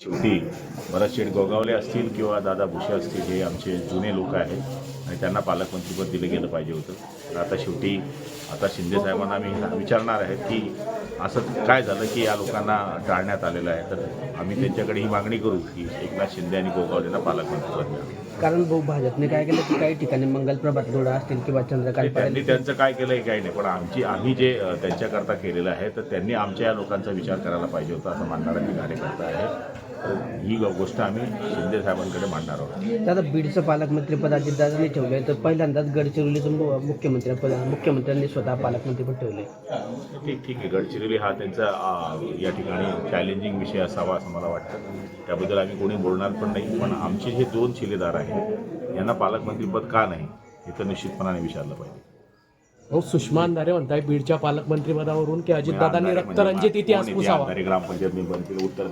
शेवटी भरत शेठ गोगावले असतील किंवा दादा भुसे असतील हे आमचे जुने लोक आहेत आणि त्यांना पालकमंत्रीपद दिलं गेलं पाहिजे होतं. तर आता शेवटी आता शिंदे साहेबांना आम्ही विचारणार आहेत की असं काय झालं की या लोकांना टाळण्यात आलेलं आहे. तर आम्ही त्यांच्याकडे ही मागणी करू की एकनाथ शिंदे आणि गोगावलेला पालकमंत्रीपद द्या. कारण भाऊ भाजपने काय केलं की काही ठिकाणी मंगल प्रभात जोडा असतील किंवा चंद्रकांत त्यांनी त्यांचं काय केलं हे काही नाही पण आमची आम्ही जे त्यांच्याकरता केलेलं आहे तर त्यांनी आमच्या या लोकांचा विचार करायला पाहिजे होता असं मानणारा मी कार्यकर्ता आहे. ही गोष्ट आम्ही शिंदे साहेबांकडे मांडणार आहोत. दादा बीडचं पालकमंत्रीपद अजितदादांनी ठेवलंय तर पहिल्यांदाच गडचिरोलीचं मु- मुख्यमंत्री मुख्यमंत्र्यांनी स्वतः पालकमंत्रीपद ठेवलंय. ठीक ठीक आहे. गडचिरोली हा त्यांचा या ठिकाणी चॅलेंजिंग विषय असावा असं मला वाटतं. त्याबद्दल आम्ही कोणी बोलणार पण नाही पण आमचे जे दोन शिलेदार आहेत यांना पालकमंत्रीपद का नाही हे तर निश्चितपणाने विचारलं पाहिजे. हो सुषमा अंधारे म्हणताय बीडच्या पालकमंत्रीपदावरून की अजितदादांनी म्हणजे रक्तरंजित इतिहास पुसावा. ग्रामपंचायत मी बनतील उत्तर